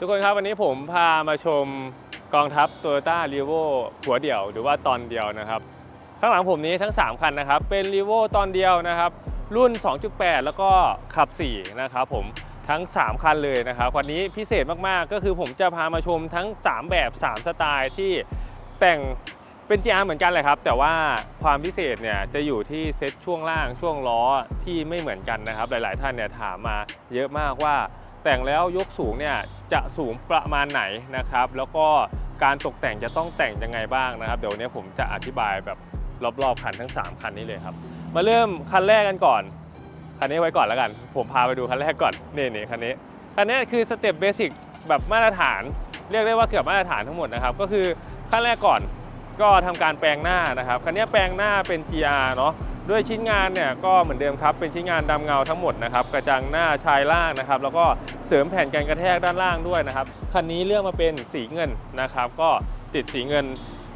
ทุกคนครับวันนี้ผมพามาชมกองทัพ t o y ยต้ารีโวหัวเดี่ยวหรือว่าตอนเดียวนะครับ ข้างหลังผมนี้ทั้ง 3 คันนะครับ เป็นรีโวตอนเดียวนะครับ รุ่น 2.8 แล้วก็ขับ 4 นะครับผมทั้ง 3 คันเลยนะครับวันนี้พิเศษมากๆ ก็คือผมจะพามาชมทั้ง 3 แบบ 3 สไตล์ที่แต่งเป็น GR เหมือนกันเลยครับ แต่ว่าความพิเศษเนี่ยจะอยู่ที่เซตช่วงล่างช่วงล้อที่ไม่เหมือนกันนะครับ หลาย ๆ ท่านเนี่ยถามมาเยอะมากว่า แต่งแล้วยกสูงเนี่ยจะสูงประมาณไหนนะครับ แล้วก็การตกแต่งจะต้องแต่งยังไงบ้างนะครับ เดี๋ยวนี้ผมจะอธิบายแบบรอบๆคันทั้ง 3 คันนี้เลยครับ มาเริ่มคันแรกกันก่อน คันนี้ไว้ก่อนแล้วกัน ผมพาไปดูคันแรกก่อนนี่นี่คันนี้คันนี้คือสเต็ปเบสิกแบบมาตรฐาน เรียกได้ว่าเกือบมาตรฐานทั้งหมดนะครับ ก็คือขั้นแรกก่อนก็ทำการแปลงหน้านะครับคันนี้แปลงหน้าเป็น GR เนาะ ด้วยชิ้นงานเนี่ยก็เหมือนเดิมครับเป็นชิ้นงานดำเงาทั้งหมดนะครับกระจังหน้าชายล่างนะครับแล้วก็เสริมแผ่นกันกระแทกด้านล่างด้วยนะครับคันนี้เลือกมาเป็นสีเงินนะครับ ก็ติดสีเงิน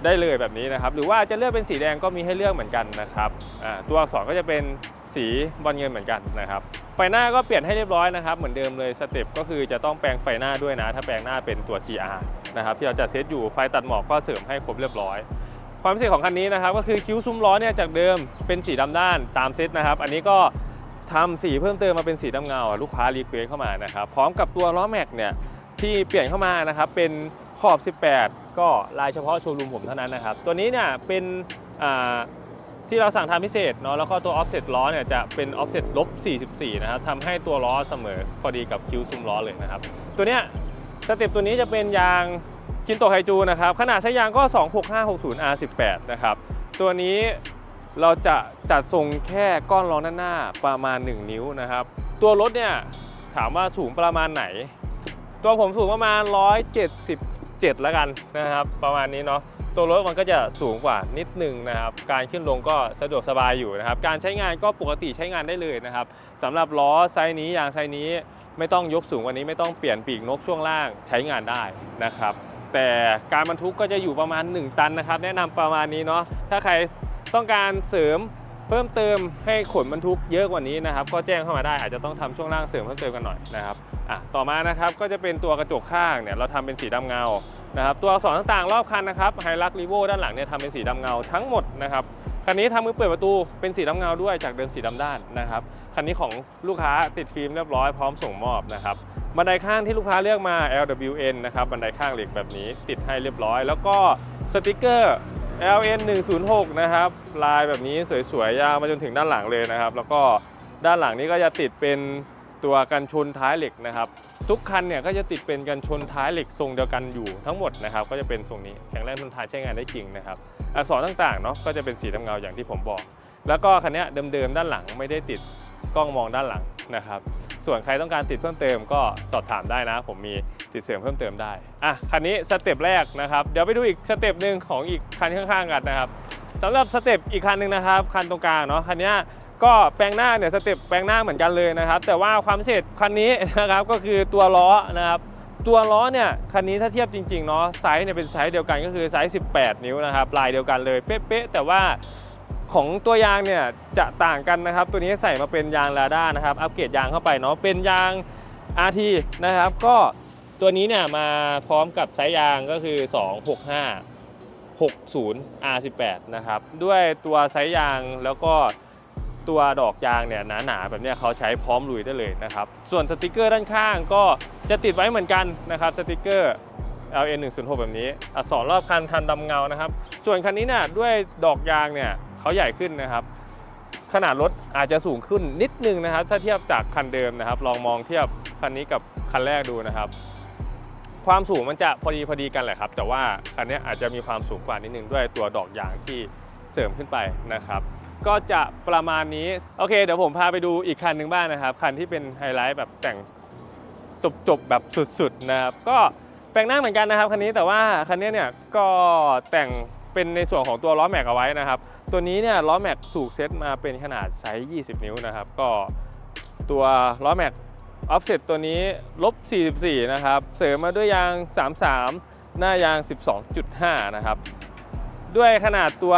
ได้เลยแบบนี้นะครับ หรือว่าจะเลือกเป็นสีแดงก็มีให้เลือกเหมือนกันนะครับตัวอักษรก็จะเป็นสีบอลเงินเหมือนกันนะครับไฟหน้าก็เปลี่ยนให้เรียบร้อยนะครับ เหมือนเดิมเลยสเต็ปก็คือจะต้องแปลงไฟหน้าด้วยนะ ถ้าแปลงหน้าเป็นตัว GR นะครับที่เราจะเซตอยู่ไฟตัดหมอกก็เสริมให้ครบเรียบร้อย ความพิเศษของคันนี้นะครับก็คือคิ้วซุ้มล้อเนี่ยจากเดิมเป็นสีดำด้านตามเซตนะครับ อันนี้ก็ทำสีเพิ่มเติมมาเป็นสีดำเงาลูกค้ารีเควสเข้ามานะครับพร้อมกับตัวล้อแม็กเนี่ยที่เปลี่ยนเข้ามานะครับเป็นขอบ 18 ก็ลายเฉพาะโชว์รูมผมเท่านั้นนะครับ ตัวนี้เนี่ยเป็นที่เราสั่งทำพิเศษเนาะแล้วก็ตัว offset ล้อเนี่ยจะเป็น offset ลบ 44 นะครับทำให้ตัวล้อเสมอพอดีกับคิ้วซุ้มล้อเลยนะครับ ตัวเนี้ยสเต็ปตัวนี้จะเป็นยาง คินโตไฮจูนะครับขนาดใช้ยางก็ 26560 R18 นะครับตัวนี้เราจะจัดทรงแค่ก้อนล้อหน้าหน้าประมาณ 1 นิ้วนะครับ ตัวรถเนี่ยถามว่าสูงประมาณไหน ตัวผมสูงประมาณ 177 แล้วกันนะครับ ประมาณนี้เนาะตัวรถมันก็จะสูงกว่านิดนึงนะครับ การขึ้นลงก็สะดวกสบายอยู่นะครับ การใช้งานก็ปกติใช้งานได้เลยนะครับสำหรับล้อไซส์นี้ยางไซส์นี้ไม่ต้องยกสูงกว่านี้ไม่ต้องเปลี่ยนปีกนกช่วงล่างใช้งานได้นะครับ แต่การบรรทุกก็จะอยู่ประมาณ 1 ตันนะครับ แนะนำประมาณนี้เนาะถ้าใครต้องการเสริมเพิ่มเติมให้ขนบรรทุกเยอะกว่านี้นะครับ ก็แจ้งเข้ามาได้อาจจะต้องทำช่วงล่างเสริมเพิ่มเติมกันหน่อยนะครับอะต่อมานะครับก็จะเป็นตัวกระจกข้างเนี่ยเราทำเป็นสีดำเงานะครับ ตัวอักษรต่างๆรอบคันนะครับไฮรักรีโวด้านหลังเนี่ยทำเป็นสีดำเงาทั้งหมดนะครับคันนี้ทำมือเปิดประตูเป็นสีดำเงาด้วยจากเดิมสีดำด้านนะครับคันนี้ของลูกค้าติดฟิล์มเรียบร้อยพร้อมส่งมอบนะครับ บันไดข้างที่ลูกค้าเลือกมา LWN นะครับ บันไดข้างเหล็กแบบนี้ติดให้เรียบร้อย แล้วก็สติกเกอร์ LN 106นะครับ ลายแบบนี้สวยๆ ยาวมาจนถึงด้านหลังเลยนะครับ แล้วก็ด้านหลังนี้ก็จะติดเป็นตัวกันชนท้ายเหล็กนะครับ ทุกคันเนี่ยก็จะติดเป็นกันชนท้ายเหล็กทรงเดียวกันอยู่ทั้งหมดนะครับ ก็จะเป็นทรงนี้แข็งแรงทนทานใช้งานได้จริงนะครับ อักษรต่างๆเนาะก็จะเป็นสีดำเงาอย่างที่ผมบอก แล้วก็คันนี้เดิมๆด้านหลังไม่ได้ติดกล้องมองด้านหลังนะครับ ส่วนใครต้องการติดเพิ่มเติมก็สอบถามได้นะ ผมมีติดเสริมเพิ่มเติมได้อะคันนี้สเต็ปแรกนะครับเดี๋ยวไปดูอีกสเต็ปหนึ่งของอีกคันข้างๆกันนะครับสำหรับสเต็ปอีกคันหนึ่งนะครับคันตรงกลางเนาะคันนี้ก็แปลงหน้าเนี่ยสเต็ปแปลงหน้าเหมือนกันเลยนะครับ แต่ว่าความพิเศษคันนี้นะครับก็คือตัวล้อนะครับตัวล้อเนี่ยคันนี้ถ้าเทียบจริงๆเนาะไซส์เนี่ยเป็นไซส์เดียวกันก็คือไซส์ 18 นิ้วนะครับลายเดียวกันเลยเป๊ะๆแต่ว่า ของตัวยางเนี่ยจะต่างกันนะครับ ตัวนี้ใส่มาเป็นยางลาด้านะครับ อัปเกรดยางเข้าไปเนาะ เป็นยาง RT นะครับ ก็ตัวนี้เนี่ยมาพร้อมกับไซส์ยางก็คือ 265 60 R18 นะครับ ด้วยตัวไซส์ยางแล้วก็ตัวดอกยางเนี่ยหนาๆแบบนี้เขาใช้พร้อมลุยได้เลยนะครับ ส่วนสติกเกอร์ด้านข้างก็จะติดไว้เหมือนกันนะครับสติกเกอร์ LN 106แบบนี้อักษรรอบคันทันดำเงานะครับ ส่วนคันนี้เนี่ยด้วยดอกยางเนี่ย เขาใหญ่ขึ้นนะครับ ขนาดรถอาจจะสูงขึ้นนิดนึงนะครับ ถ้าเทียบจากคันเดิมนะครับ ลองมองเทียบคันนี้กับคันแรกดูนะครับ ความสูงมันจะพอดีพอดีกันแหละครับ แต่ว่าคันนี้อาจจะมีความสูงกว่านิดนึงด้วยตัวดอกยางที่เสริมขึ้นไปนะครับก็จะประมาณนี้ โอเค เดี๋ยวผมพาไปดูอีกคันหนึ่งบ้างนะครับ คันที่เป็นไฮไลท์แบบแต่งจบๆ แบบสุดๆนะครับก็แปลงหน้าเหมือนกันนะครับคันนี้แต่ว่าคันนี้เนี่ยก็แต่งเป็นในส่วนของตัวล้อแม็กเอาไว้นะครับ ตัวนี้เนี่ยล้อแม็กถูกเซตมาเป็นขนาดไซส์ 20 นิ้วนะครับ ก็ตัวล้อแม็กออฟเซตตัวนี้ลบ 44 นะครับ เสริมมาด้วยยาง 33 หน้ายาง 12.5 นะครับ ด้วยขนาดตัว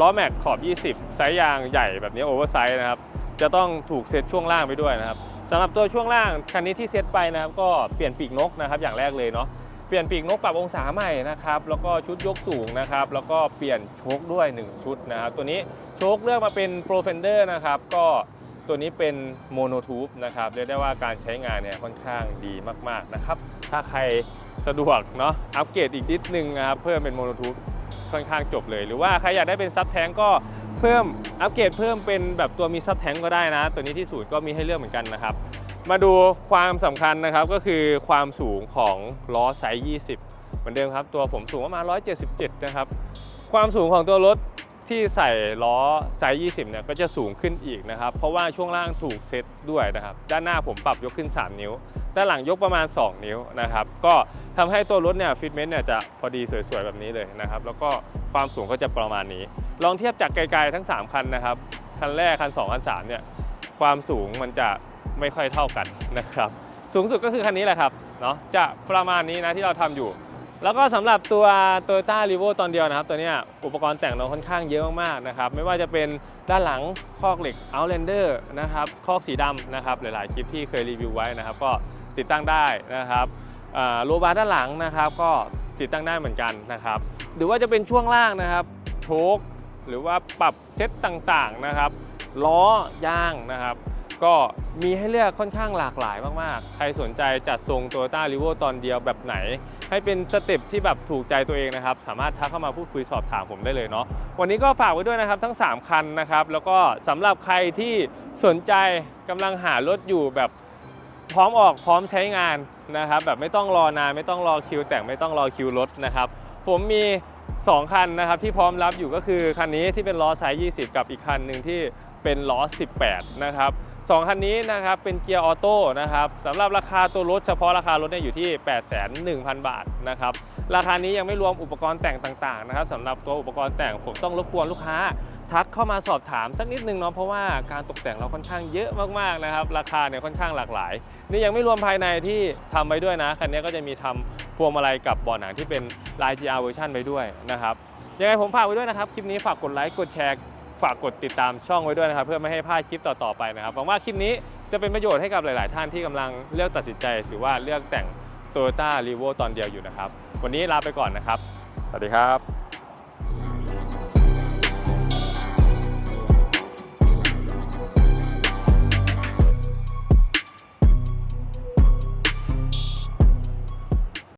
ล้อแม็กขอบ 20 ไซส์ยางใหญ่แบบนี้โอเวอร์ไซส์นะครับ จะต้องถูกเซตช่วงล่างไปด้วยนะครับสำหรับตัวช่วงล่างคันนี้ที่เซตไปนะครับ ก็เปลี่ยนปีกนกนะครับ อย่างแรกเลยเนาะ เปลี่ยนปีกนกปรับองศาใหม่นะครับแล้วก็ชุดยกสูงนะครับแล้วก็เปลี่ยนโชคด้วย 1 ชุดนะครับตัวนี้โชคเลือกมาเป็น Pro Fender นะครับก็ตัวนี้เป็นโมโนทูบนะครับเรียกได้ว่าการใช้งานเนี่ยค่อนข้างดีมากๆนะครับถ้าใครสะดวกเนาะอัปเกรดอีกนิดนึงนะครับเพิ่มเป็นโมโนทูบค่อนข้างจบเลย หรือว่าใครอยากได้เป็นซับแทงก็เพิ่มอัปเกรดเพิ่มเป็นแบบตัวมีซับแทงก็ได้นะ ตัวนี้ที่ศูนย์ก็มีให้เลือกเหมือนกันนะครับ มาดูความสำคัญนะครับก็คือความสูงของล้อไซส์ 20 เหมือนเดิมครับ ตัวผมสูงประมาณ 177 นะครับ ความสูงของตัวรถที่ใส่ล้อไซส์ 20 เนี่ยก็จะสูงขึ้นอีกนะครับ เพราะว่าช่วงล่างถูกเซตด้วยนะครับ ด้านหน้าผมปรับยกขึ้น 3 นิ้ว ด้านหลังยกประมาณ 2 นิ้วนะครับ ก็ทำให้ตัวรถเนี่ยฟิตเมนต์เนี่ยจะพอดีสวยๆ แบบนี้เลยนะครับ แล้วก็ความสูงก็จะประมาณนี้ ลองเทียบจากไกลๆทั้ง 3 คันนะครับ คันแรกคัน 2 คัน 3 เนี่ย ความสูงมันจะ ไม่ค่อยเท่ากันนะครับ สูงสุดก็คือคันนี้แหละครับเนาะจะประมาณนี้นะที่เราทำอยู่ แล้วก็สำหรับตัว Toyota r e v o ตอนเดียวนะครับ ตัวเนี้ยอุปกรณ์แต่งเราค่อนข้างเยอะมากนะครับ ไม่ว่าจะเป็นด้านหลังคอกเหล็ก Outlander นะครับคอกสีดำนะครับหลายๆคลิปที่เคยรีวิวไว้นะครับ ก็ติดตั้งได้นะครับโลบาร์ด้านหลังนะครับ ก็ติดตั้งได้เหมือนกันนะครับ หรือว่าจะเป็นช่วงล่างนะครับโชคหรือว่าปรับเซตต่างๆนะครับล้อยางนะครับ ก็มีให้เลือกค่อนข้างหลากหลายมากๆ ใครสนใจจัดทรง Toyota r e v o ตอนเดียวแบบไหน ให้เป็นสเต็ปที่แบบถูกใจตัวเองนะครับ สามารถทักเข้ามาพูดคุยสอบถามผมได้เลยเนาะวันนี้ก็ฝากไว้ด้วยนะครับทั้ง 3 คันนะครับ แล้วก็สำหรับใครที่สนใจกำลังหารถอยู่แบบพร้อมออกพร้อมใช้งานนะครับ แบบไม่ต้องรอนานไม่ต้องรอคิว แต่งไม่ต้องรอคิวรถนะครับ ผมมี 2 คันนะครับที่พร้อมรับอยู่ก็คือคันนี้ที่เป็นล้อไซส์20 กับอีกคันหนึ่งที่เป็นล้อ 18 นะครับ สองคันนี้นะครับเป็นเกียร์ออโต้นะครับสำหรับราคาตัวรถเฉพาะราคารถเนี่ยอยู่ที่8,100,000 บาทนะครับราคานี้ยังไม่รวมอุปกรณ์แต่งต่างๆนะครับสำหรับตัวอุปกรณ์แต่งผมต้องรบกวนลูกค้า ทักเข้ามาสอบถามสักนิดนึงเนาะเพราะว่าการตกแต่งเราค่อนข้างเยอะมากๆนะครับราคาเนี่ยค่อนข้างหลากหลาย นี่ยังไม่รวมภายในที่ทำไว้ด้วยนะคันนี้ก็จะมีทำพวงมาลัยกับบาะหนังที่เป็นลาย GR เวอร์ชันไว้ด้วยนะครับยังไงผมฝากไว้ด้วยนะครับคลิปนี้ฝากกดไลค์กดแชร์ ฝากกดติดตามช่องไว้ด้วยนะครับ เพื่อไม่ให้พลาดคลิปต่อๆไปนะครับหวังว่าคลิปนี้จะเป็นประโยชน์ให้กับหลาย ๆ ท่านที่กำลังเลือกตัดสินใจ หรือว่าเลือกแต่ง Toyota r e v o ตอนเดียวอยู่นะครับ วันนี้ลาไปก่อนนะครับ สวัสดีครับ